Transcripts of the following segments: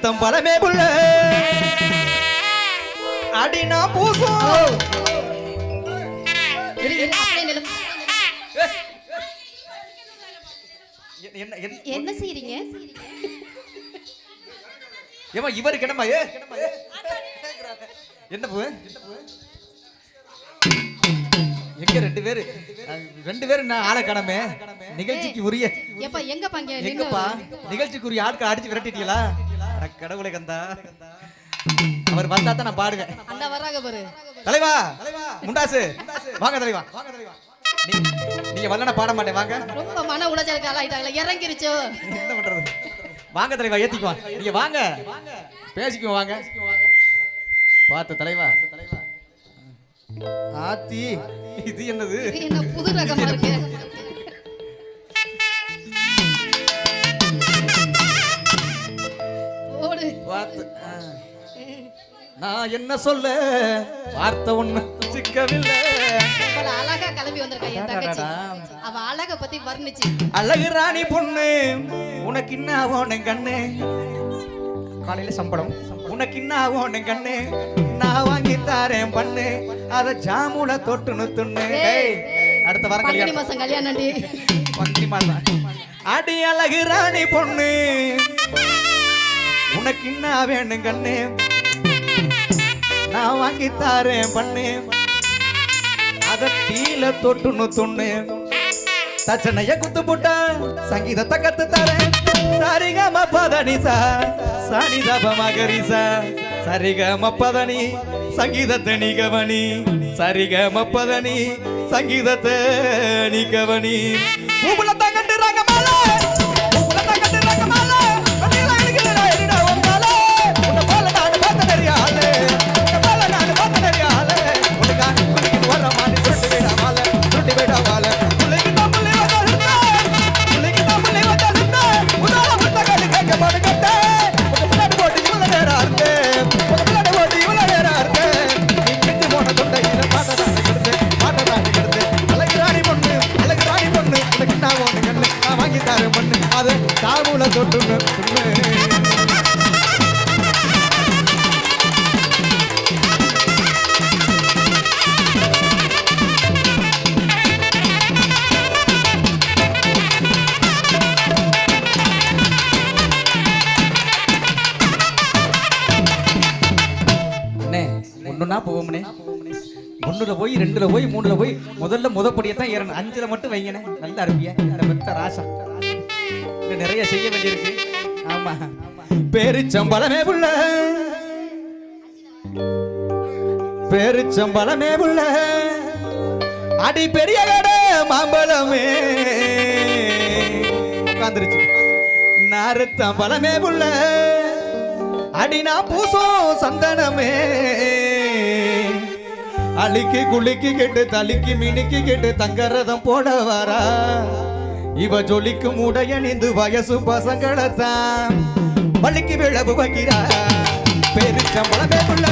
நாருத்தம் பலமே புள்ள. அடினா பூசும். என்ன செய்றீங்க? ஏம்மா இவருக்கு என்னம்மா ஏ? என்ன பூ? எங்க ரெண்டு பேரு? ரெண்டு பேரும் நான் ஆளை நிகழ்ச்சிக்கு உரிய எப்ப எங்க பங்க? நின்னு. எங்கப்பா? நிகழ்ச்சிக்குரிய ஆட்கள் அடிச்சு விரட்டிட்டீங்களா? கடவுளை கந்தா. அவர் வந்தா தான் நான் பாடுவேன். அந்த பாரு. தலைவா முண்டாசு. வாங்க தலைவா. நீ- நீங்க வரலனா பாட மாட்டேன். வாங்க. ரொம்ப மன உளைச்சலுக்கு ஆளாயிட்டாங்களே. இறங்கிருச்சோ. என்ன பண்றது? வாங்க தலைவா ஏத்திக்குவான் நீங்க வாங்க. பேசிக்குவோம் வாங்க. பார்த்து தலைவா. ஆத்தி இது என்னது? என்ன புது ரகமா இருக்கு. நான் என்ன சொல்ல? வார்த்தை ஒண்ணு சிக்கவில்லை. அழகா கிளம்பி வந்திருக்கா என் தங்கச்சி. அடடடா. அவ அழக பத்தி வர்ணிச்சு. அழகு ராணி பொண்ணு உனக்கு என்ன ஆகும் கண்ணு? காலையில சம்பளம். உனக்கு என்ன ஆகும் கண்ணு. நான் வாங்கி தாரேன் பண்ணு. அத ஜாமுல தொட்டு நுத்துன்னு டேய், அடுத்த வாரம் பங்குனி கல்யாணம். மாசம் கல்யாணம் பங்குனி மாசம். அடி அழகு ராணி பொண்ணு. உனக்கு என்ன வேணும் கண்ணு. நான் வாங்கி தாரேன் பண்ணு. அத டீல தொட்டு நுத்துன்னு தச்சனைய குத்து புட்டா சங்கீதத்தை கத்து தரேன் சரிகம பதனிசா சனிதப மகரிசா சரிகம பதனி சங்கீதத்தை நீ கவனி. சரிகம பதனி சங்கீதத்தை நீ கவனி. பூபுல தங்கட்டு ரகமால முதல்ல முதப்படியை தான் ஏறணும். அஞ்சில் மட்டும் வைங்கண்ணே. நல்லா இருப்பிய. பெத்த ராசா. நிறைய செய்ய வேண்டியிருக்கு. ஆமா. பெருச்சம்பளமே புள்ள. பெருச்சம்பளமே புள்ள. அடி பெரிய கடை மாம்பழமே. உட்காந்துருச்சு நாரத்தம் பழமே புள்ள. அடி நான் பூசோ சந்தனமே. அழுக்கி குளிக்கு கெட்டு தலிக்கு மினிக்கு கெட்டு தங்கரதம் போட வரா இவ ஜொலிக்கு உடையணிந்து வயசு பசங்களைத்தான். பள்ளிக்கு விழவு வைக்கிறா. பெருச்சம்பளமே புள்ள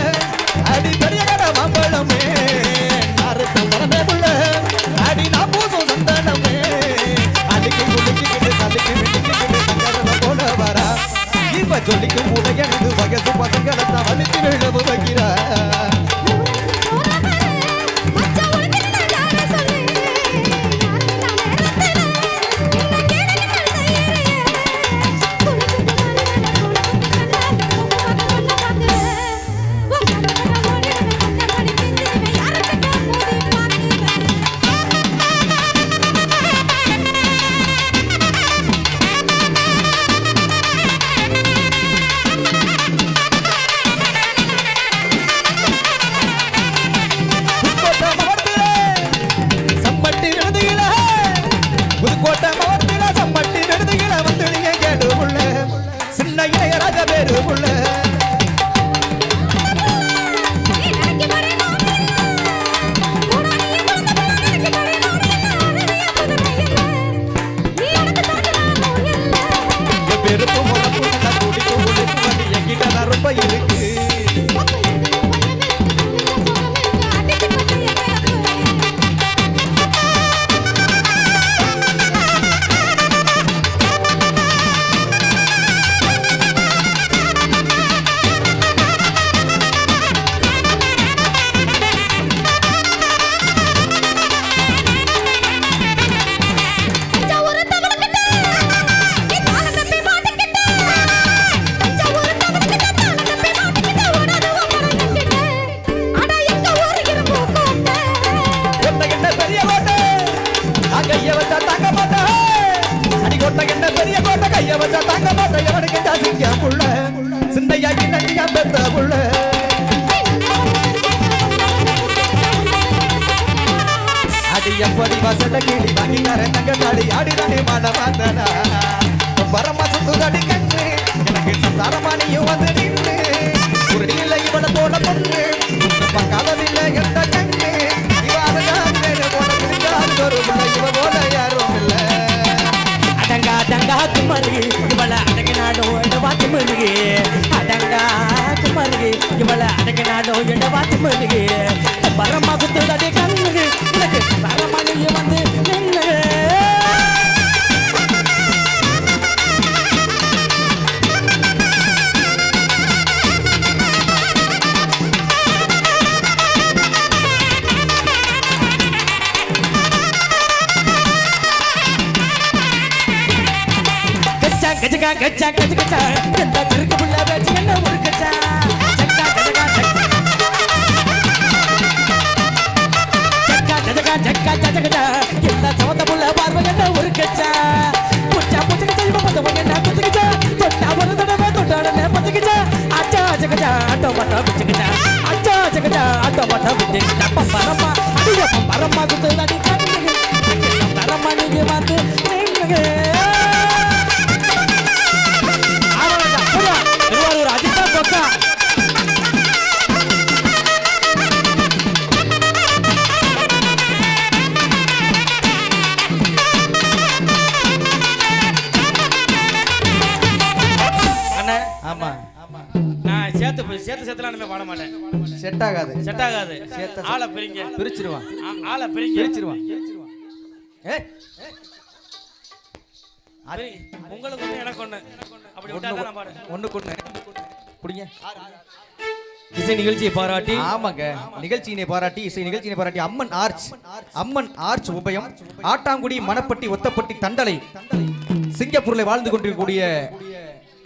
அடி பெரிய கட மாம்பழமே அறுத்தம்பளமே புள்ள அடி நான் பூசும் சந்தனமே. அழிக்கு குளிக்கு கெட்டு தலிக்கு மினிக்கு கெட்டு தங்கரதம் போட வரா இவ ஜொலிக்கு உடையணிந்து வயசு பசங்களைத்தான். இந்த பெருப்பு முகப்பு நல்லா உழைப்பு என்கிட்ட தான் ரொம்ப இருக்கு எப்படி வசல கிளி வாங்கி தரேன் தங்க தாடி ஆடிதானே மாட மாத்தனா? வரமா சுத்துதடி கண்ணு எனக்கு சந்தாரமா நீயும் வந்து நின்று. ஒரு நீல இவளை போல பொண்ணு பக்காததில்லை எந்த கண்ணு? இவாதான் போல பிடிக்காது ஒரு இவ போல யாரும் இல்லை. அடங்கா அடங்கா குமருகு இவள அடங்கினாடோ இடவா மருகு அடங்கா குமருகு இவள அடங்கினாடோ இடவா மருகு பரமா சுத்துதடி கண்ணுகு எனக்கு பரமணி வந்து நின்னுகு கச்சா கச்சா கச்சா கச்சா கச்சா. கச்சா கிறுக்கு புள்ள பேச்சு என்ன ஒரு கச்சா? சக்கா கச்சகா சக்கா கச்சகா எந்த சவத்த புள்ள பார்வை என்ன ஒரு கச்சா புச்சா புச்ச கச்சா இவ என்ன குத்து தொட்டா ஒரு தடவை தொட்டாடனே பத்து அச்சா அச்சகச்சா ஆட்டோ அச்சா ஆட்டோ அடிய ஆமா. நான் சேர்த்து போய் சேர்த்து சேர்த்துலானுமே பாட மாட்டேன். செட் ஆகாது. செட் ஆகாது. சேர்த்த- ஆளை பிரிங்க. பிரிச்சிருவான். ஆ- ஆளை பிரிங்க. பிரிச்சிருவான். ஏய். பிரிங்க. உங்களுக்கு ஒண்ணு எனக்கு ஒண்ணு. அப்படி விட்டா தான் நான் பாடுறேன் ஒண்ணு கொண்டு குடிங்க இசை நிகழ்ச்சியை பாராட்டி. ஆமாங்க. நிகழ்ச்சியினை பாராட்டி இசை நிகழ்ச்சியினை பாராட்டி அம்மன் ஆர்ச் அம்மன் ஆர்ச் உபயம். ஆட்டாங்குடி மணப்பட்டி ஒத்தப்பட்டி தண்டலை. சிங்கப்பூர்ல வாழ்ந்து கொண்டிருக்கக்கூடிய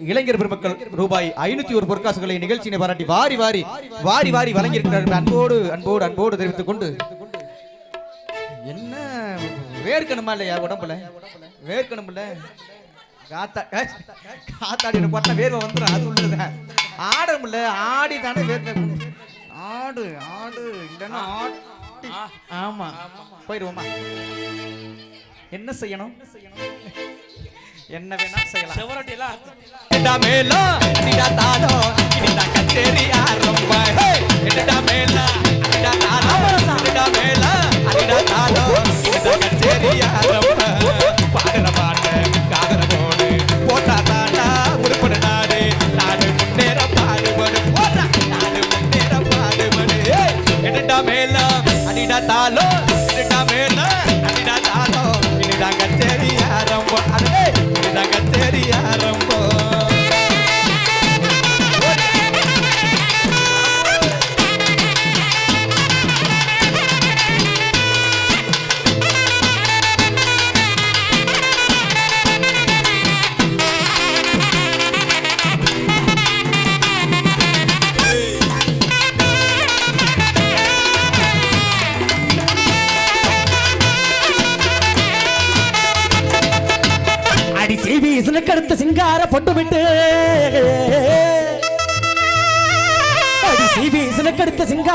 இளைஞர் பெருமக்கள் ரூபாய் ஐநூத்தி ஒரு பொற்காசுகளை நிகழ்ச்சியினை பாராட்டி வாரி வாரி வாரி வாரி வழங்கியிருக்கிறார் அன்போடு அன்போடு அன்போடு தெரிவித்துக் கொண்டு என்ன வேர்க்கணுமா இல்லையா உடம்புல? வேர்க்கணும்ல? காத்தா காத்தாடி பார்த்தா வேர்வை வந்துடும் அது உள்ளதுதான் ஆடணும்ல ஆடி தானே வேர்வை ஆடு ஆடு இல்லைன்னா ஆட்டி. ஆமா. போயிடுவோமா? என்ன செய்யணும்? என்ன வேணா செய்யலாம். செவரட்டி எல்லாம் மேலோ? அடிடா தாளோ? இனிடா கச்சேரி ஆரம்ப ஹே! என்னடா மேலா? அடிடா தாளோ? என்னடா மேலா? அடிடா தாளோ? இனிடா கச்சேரி ஆரம்ப பாடுற பாட்டு காதல கோடு. போட்டா தாண்டா உருப்பட நாடு. நாடு முன்னேற பாடுபடு. போட்டா நாடு முன்னேற பாடுபடு. ஹே! என்னடா மேலா? அடிடா தாளோ?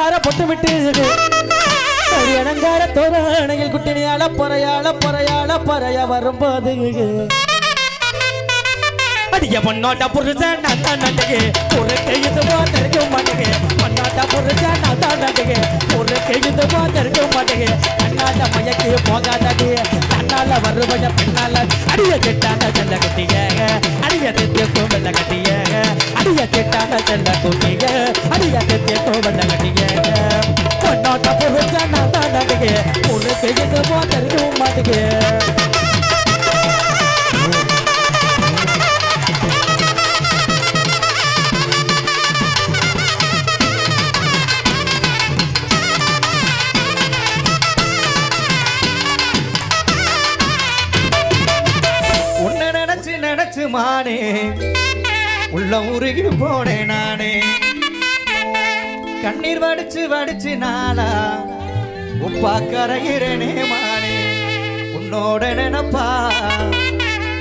கடுத்த பொட்டு விட்டு. அலங்கார தோரணையில் குட்டினியால பொறையால பொறையால பொறைய வரும்போது. அடிய பொண்ணோட்ட புருஷன் நான் தான் நட்டுக்கு ஒரு கையுது தெரிக்க மாட்டேங்க பொண்ணோட்ட புருஷன் நான் தான் நட்டுக்கு ஒரு கையுது தெரிக்க மாட்டேங்க கண்ணால மயக்கி போகாதடி கண்ணால வருவத பின்னால. அடிய திட்டான செல்ல கட்டிய அடிய தித்தியக்கும் வெள்ள கட்டிய அடிய திட்டான செல்ல குட்டிய அடிய தித்தியக்கும் வெள்ள கட்டிய பொண்ணோட்ட நான் தான் நட்டுக்கு ஒரு கையுது மாட்டேங்க உன்னை நினைச்சு நினைச்சு மானே உள்ள உருகி போனேன் நானே. கண்ணீர் வடிச்சு வடிச்சு நாளா. உப்பா கரையிறனே மானே உன்னோட நினப்பா.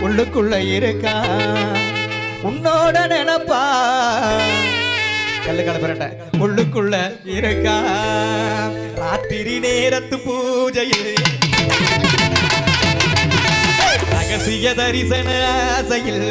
உள்ளுக்குள்ள இருக்கா. உன்னோட நினப்பா. கல்லு கலப்புறட்ட உள்ளுக்குள்ள இருக்கா. ராத்திரி நேரத்து பூஜையில் ரகசிய தரிசன ஆசையில்.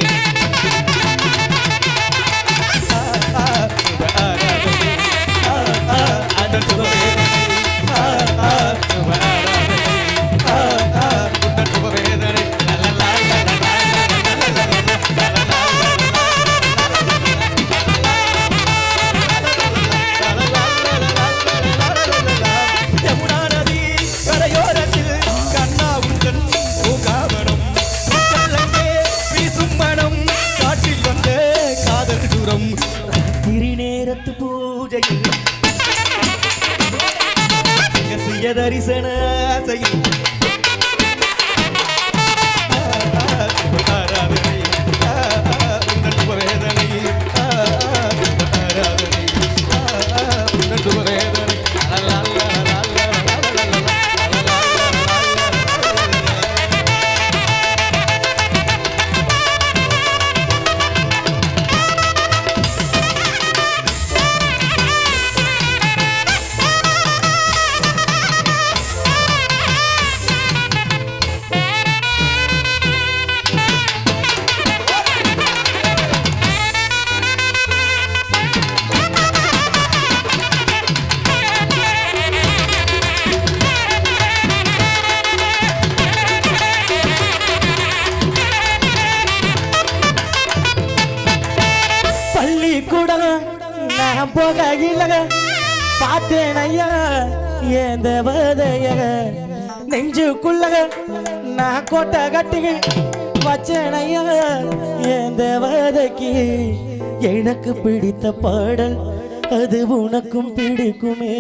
பள்ளிக்கூடம் நான் போக போகையில பார்த்தேன் ஐயா என் தேவதைய. நெஞ்சுக்குள்ளக நான் கோட்டை கட்டி வச்சேன் ஐயா என் தேவதைக்கு. எனக்கு பிடித்த பாடல் அது உனக்கும் பிடிக்குமே.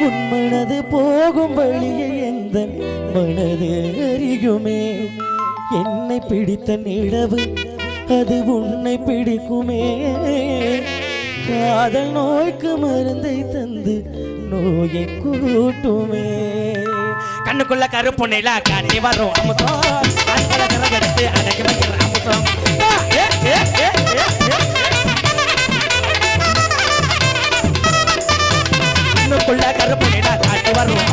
உன்மனது போகும் வழியை எந்த மனது அறியுமே என்னை பிடித்த நிலவு அது உன்னை பிடிக்குமே. காதல் நோய்க்கு மருந்தை தந்து நோயை கூட்டுமே. கண்ணுக்குள்ள கருப்பு நிலா காட்டி வரும் அமுசம் அன்கல கரகடுத்து அடக்கி வைக்கிற அமுசம் கண்ணுக்குள்ள கருப்பு நிலா காட்டி வரும்.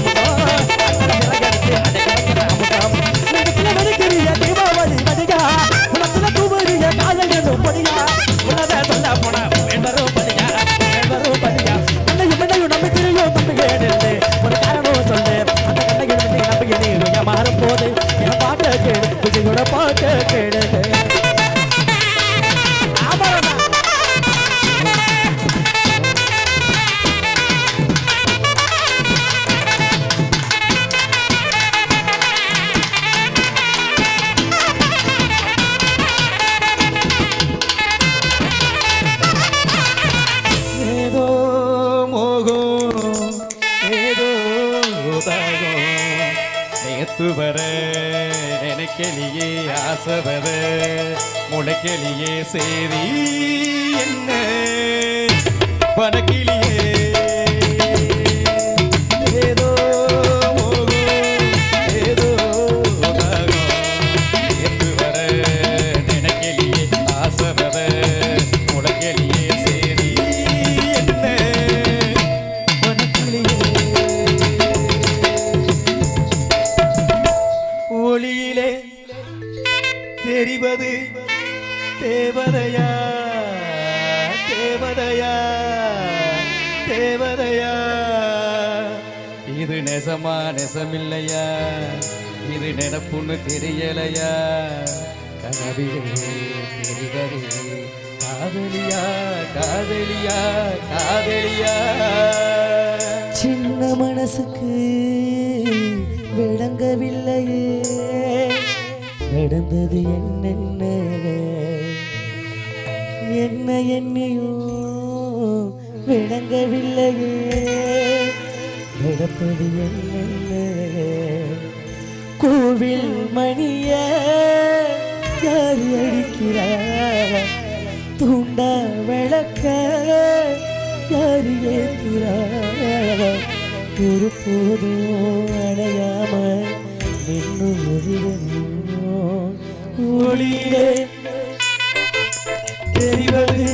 முளைக்கெளியே ஆசை முளைக்கெளியே சேரி என்ன? பணக்கிளியே நெசமா இது நினப்புன்னு தெரியலையா? கனவிலே தெரிவதே காதலியா? காதலியா? காதலியா? சின்ன மனசுக்கு விளங்கவில்லையே. நடந்தது என்னென்ன? என்ன என்னையும் விளங்கவில்லையே. சிறப்படியே கோவில் மணிய யாரி அடிக்கிறார் தூண்டா விளக்க யாரி ஏற்கிறார் ஒரு போதும் அடையாம இன்னும் ஒளியே தெரிவது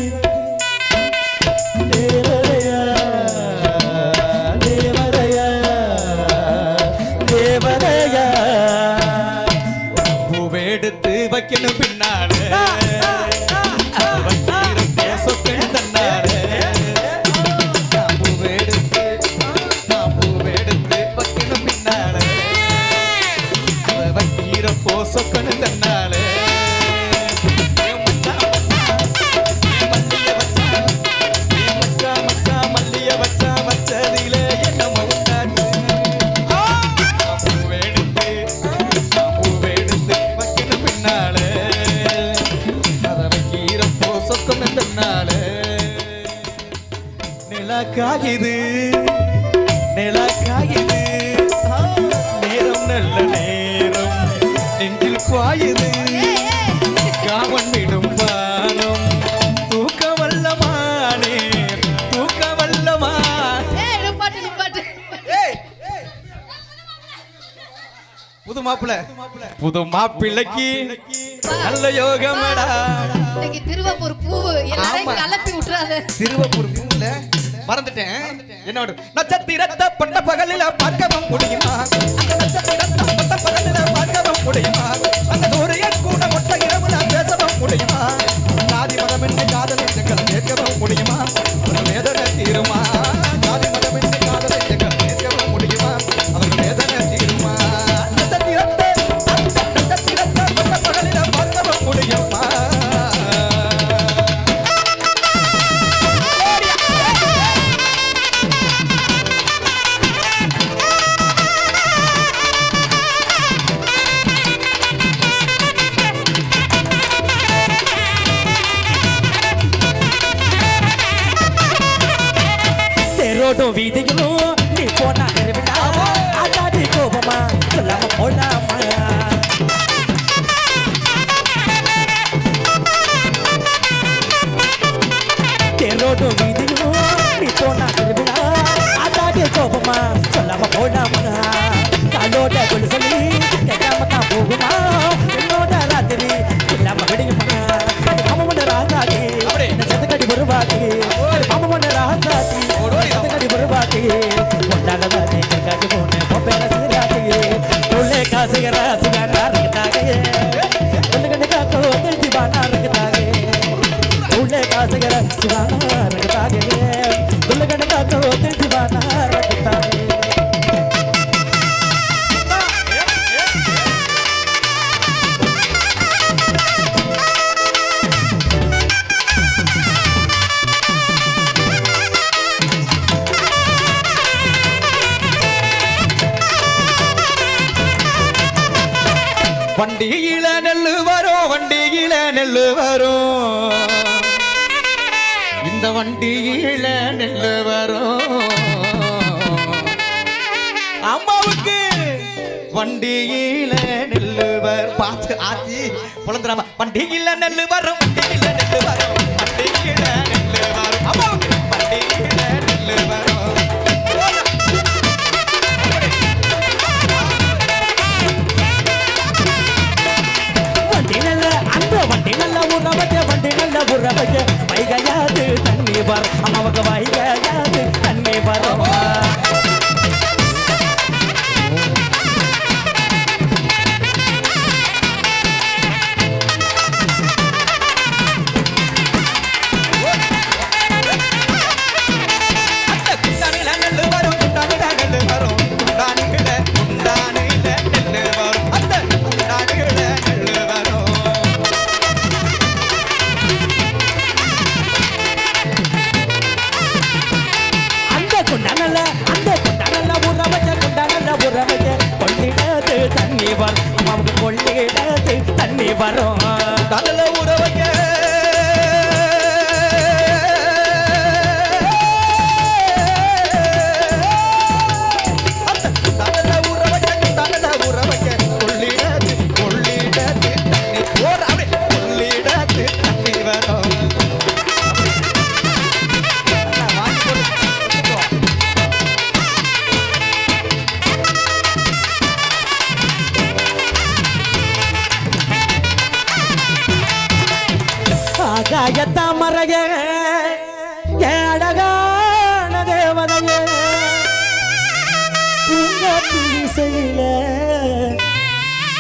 புது மாப்பிள்ளைக்கு நல்ல யோகமடா. இன்னைக்கு திருவப்பூர் பூ எல்லாரையும் கலப்பி விட்டுறாது. திருவப்பூர் பூவுல மறந்துட்டேன். என்னோட நட்சத்திரத்தை பட்ட பகலில் பார்க்கவும் முடியுமா? நட்சத்திரத்தை பட்ட பகலில் பார்க்கவும் முடியுமா? ரசிக ரசிகனா இருக்குதாகே ஒன்று கண்டு காக்கோ தெரிஞ்சுவானா இருக்குதாகே உள்ளே காசுகிற சிவானா வண்டியில நெல்லு வரும் பார்த்து ஆத்தி புலந்துடாம வண்டியில நெல்லு வரும் வண்டியில நெல்லு வரும் வண்டியில நெல்லு வரும் அப்போ. வண்டியில நெல்லு வண்டி நல்ல அந்த வண்டி நல்ல உறவங்க வைகையாது தண்ணி வரும் அம்மாவுக்கு வாய் வரும். கடலை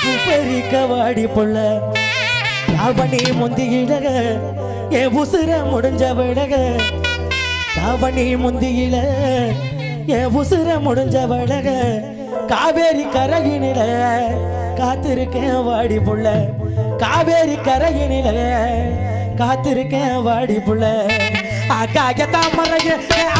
பூப்பறிக்க வாடி பொள்ள தாவணி முந்தி இழக ஏ உசுர முடிஞ்ச விடக தாவணி முந்தி முந்தியில ஏ உசுர முடிஞ்ச விடக காவேரி கரையினில காத்திருக்கேன் வாடி புள்ள காவேரி கரையினில காத்திருக்கேன் வாடி புள்ள ஆகாய தாமரைய என்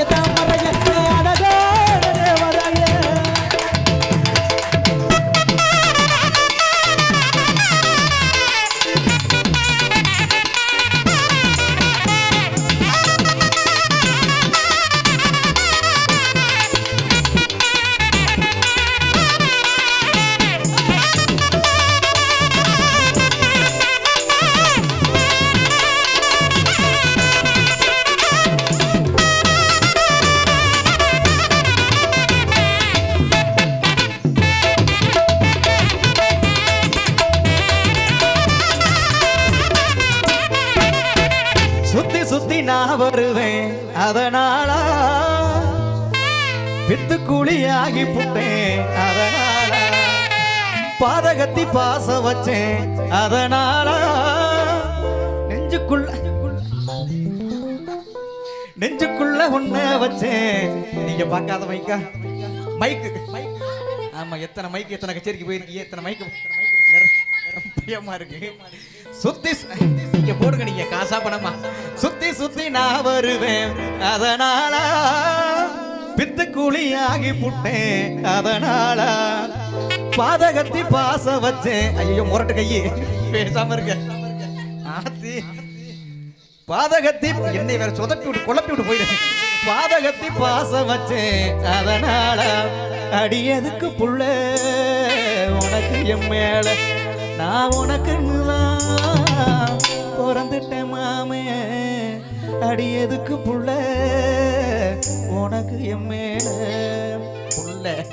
ஆகாய தாமரைய பாதகத்தி பாச வச்சேன். அதனாலா நெஞ்சுக்குள்ள நெஞ்சுக்குள்ள உன்ன வச்சேன். நீங்க பார்க்காத மைக்கா. மைக்கு. ஆமா எத்தனை மைக்கு எத்தனை கச்சேரிக்கு போயிருக்கீங்க? எத்தனை மைக்கு? நிற- பயமா இருக்கு. சுத்தி சு- போடுங்க நீங்க காசா பணமா? சுத்தி சுத்தி நான் வருவேன். அதனால பித்து கூலி ஆகி புட்டேன். அதனால பாதகத்தி பாச வச்சேன். ஐயோ முரட்டு கையே. பேசாம இருக்க. ஆத்தி. பாதகத்தி என்னை வேற சொதப்பி விட்டு குழப்பி விட்டு போயிடு பாதகத்தி பாச வச்சேன். அதனால அடியதுக்கு புள்ள உனக்கு என் மேல. நான் உனக்குன்னுதான் பிறந்துட்டேன் மாமே. அடியதுக்கு புள்ள உனக்கு என் மேல. புள்ள.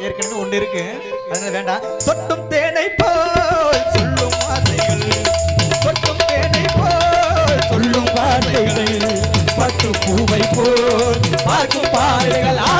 ஏற்கனவே ஒண்ணு இருக்கு. அதனால வேண்டாம். சொட்டும் தேனை போல் சொல்லும் ஆசைகள் சொட்டும் தேனை போல் சொல்லும் வார்த்தைகள். பட்டு பூவை போல் பார்க்கும் பார்வைகள் ஆ,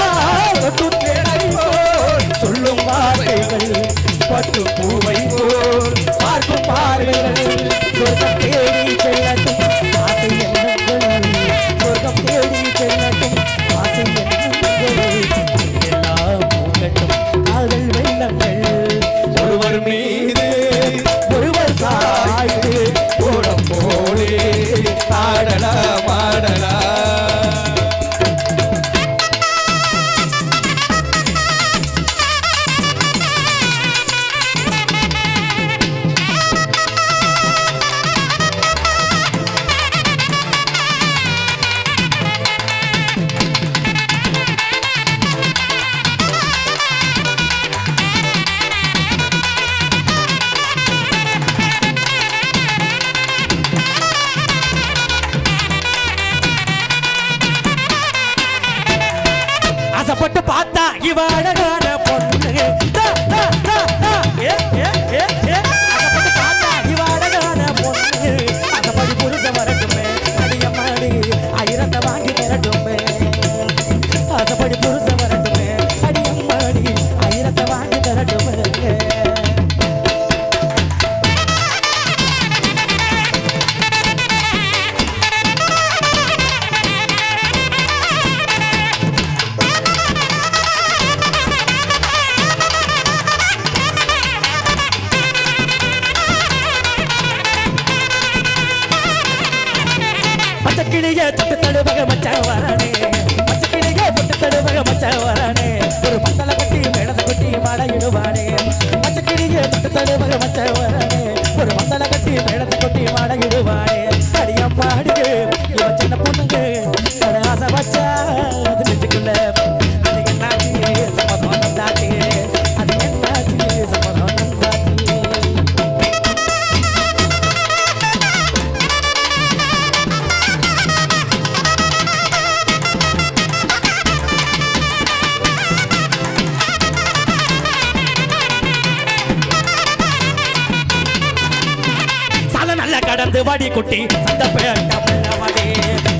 வாடி குட்டி சந்த பேட்ட உள்ளவாடி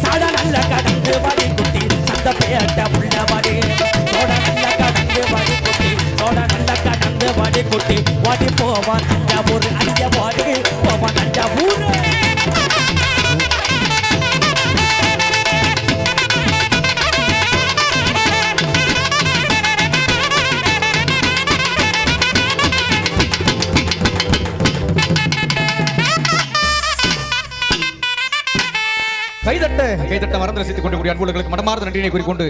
சாட நல்ல கடந்து வாடி குட்டி சந்த பேட்ட உள்ளவாடி சோட நல்ல கடந்து வாடி குட்டி சோட நல்ல கடந்து வாடி குட்டி. வாடி போவான் ஒரு ஊரு தட்ட மறந்து ரசித்துக் கொண்டு கூடிய அன்புகளுக்கு மனமார்ந்த நன்றியை கூறிக்கொண்டு